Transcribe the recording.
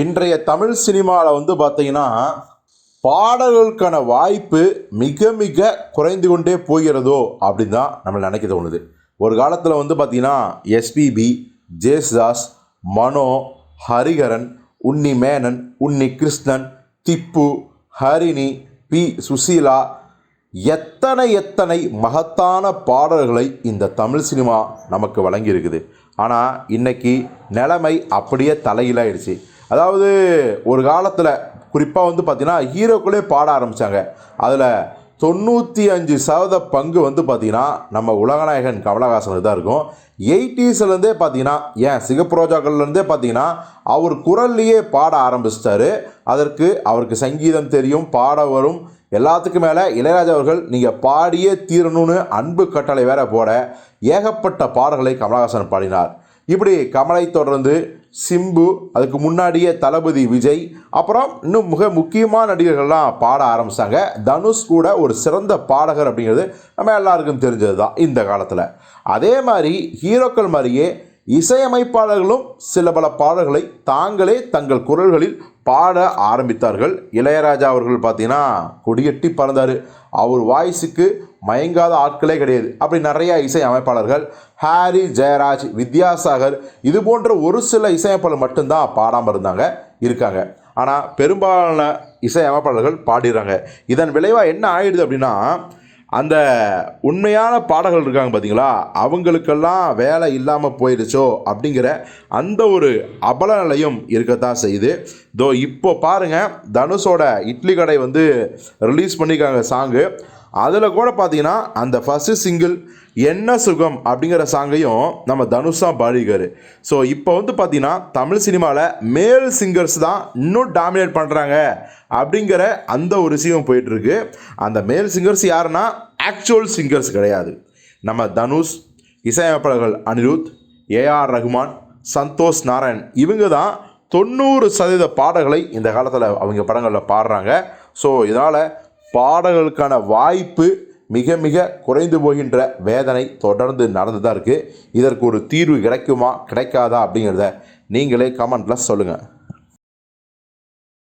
இன்றைய தமிழ் சினிமாவில் வந்து பார்த்தீங்கன்னா பாடல்களுக்கான வாய்ப்பு மிக மிக குறைந்து கொண்டே போகிறதோ அப்படின்னு தான் நம்ம நினைக்க தோணுது. ஒரு காலத்தில் வந்து பார்த்தீங்கன்னா எஸ்பிபி ஜேசுதாஸ் மனோ ஹரிஹரன் உன்னி மேனன் உன்னி கிருஷ்ணன் திப்பு ஹரிணி பி சுசீலா எத்தனை எத்தனை மகத்தான பாடல்களை இந்த தமிழ் சினிமா நமக்கு வழங்கியிருக்குது. ஆனால் இன்றைக்கி நிலைமை அப்படியே தலையிலாயிடுச்சு அதாவது ஒரு காலத்தில் குறிப்பாக வந்து பார்த்திங்கன்னா ஹீரோக்களே பாட ஆரம்பித்தாங்க அதில் தொண்ணூற்றி அஞ்சு சதவீத பங்கு வந்து பார்த்திங்கன்னா நம்ம உலகநாயகன் கமலஹாசனுக்கு தான் இருக்கும். எயிட்டிஸ்லேருந்தே பார்த்தீங்கன்னா ஏன் சிகப்புரோஜாக்கள்லேருந்தே பார்த்தீங்கன்னா அவர் குரல்லையே பாட ஆரம்பிச்சிட்டாரு. அதற்கு அவருக்கு சங்கீதம் தெரியும் பாட வரும். எல்லாத்துக்கும் மேலே இளையராஜா அவர்கள் நீங்கள் பாடியே தீரணும்னு அன்பு கட்டளை வேற போட ஏகப்பட்ட பாடல்களை கமலஹாசன் பாடினார். இப்படி கமலை தொடர்ந்து சிம்பு அதுக்கு முன்னாடியே தளபதி விஜய் அப்புறம் இன்னும் மிக முக்கியமான நடிகர்கள்லாம் பாட ஆரம்பித்தாங்க தனுஷ் கூட ஒரு சிறந்த பாடகர் அப்படிங்கிறது நம்ம எல்லாருக்கும் தெரிஞ்சது தான் இந்த காலத்தில். அதே மாதிரி ஹீரோக்கள் மாதிரியே இசையமைப்பாளர்களும் சில பல பாடல்களை தாங்களே தங்கள் குரல்களில் பாட ஆரம்பித்தார்கள். இளையராஜா அவர்கள் பார்த்தீங்கன்னா கொடியட்டி பறந்தார். அவர் வாய்ஸுக்கு மயங்காத ஆட்களே கிடையாது. அப்படி நிறையா இசை அமைப்பாளர்கள் ஹாரி ஜெயராஜ் வித்யாசாகர் இது போன்ற ஒரு சில இசையமைப்பாளர் மட்டும்தான் பாடாமல் இருந்தாங்க இருக்காங்க. ஆனால் பெரும்பாலான இசை அமைப்பாளர்கள் பாடிடுறாங்க. இதன் விளைவாக என்ன ஆயிடுது அப்படின்னா அந்த உண்மையான பாடகர்கள் இருக்காங்க பார்த்தீங்களா அவங்களுக்கெல்லாம் வேலை இல்லாமல் போயிடுச்சோ அப்படிங்கிற அந்த ஒரு அபல நிலையும் இருக்கத்தான் செய்யுது. தோ இப்போ பாருங்கள் தனுஷோட இட்லி கடை வந்து ரிலீஸ் பண்ணியிருக்காங்க சாங்கு அதில் கூட பார்த்தீங்கன்னா அந்த ஃபஸ்ட்டு சிங்கிள் என்ன சுகம் அப்படிங்கிற சாங்கையும் நம்ம தனுஷ் தான் பாடியிருக்காரு. ஸோ இப்போ வந்து பார்த்தீங்கன்னா தமிழ் சினிமாவில் மேல் சிங்கர்ஸ் தான் இன்னும் டாமினேட் பண்ணுறாங்க அப்படிங்கிற அந்த ஒரு விஷயம் போயிட்டுருக்கு. அந்த மேல் சிங்கர்ஸ் யாருன்னா ஆக்சுவல் சிங்கர்ஸ் கிடையாது. நம்ம தனுஷ் இசையமைப்பாளர்கள் அனிருத் ஏஆர் ரகுமான் சந்தோஷ் நாராயண் இவங்க தான் தொண்ணூறு சதவீத பாடல்களை இந்த காலத்தில் அவங்க படங்களில் பாடுறாங்க. ஸோ இதனால் பாடல்களுக்கான வாய்ப்பு மிக மிக குறைந்து போகின்ற வேதனை தொடர்ந்து நடந்து தான் இருக்குது இதற்கு ஒரு தீர்வு கிடைக்குமா? கிடைக்காதா அப்படிங்கிறத நீங்களே கமெண்ட்டில் சொல்லுங்கள்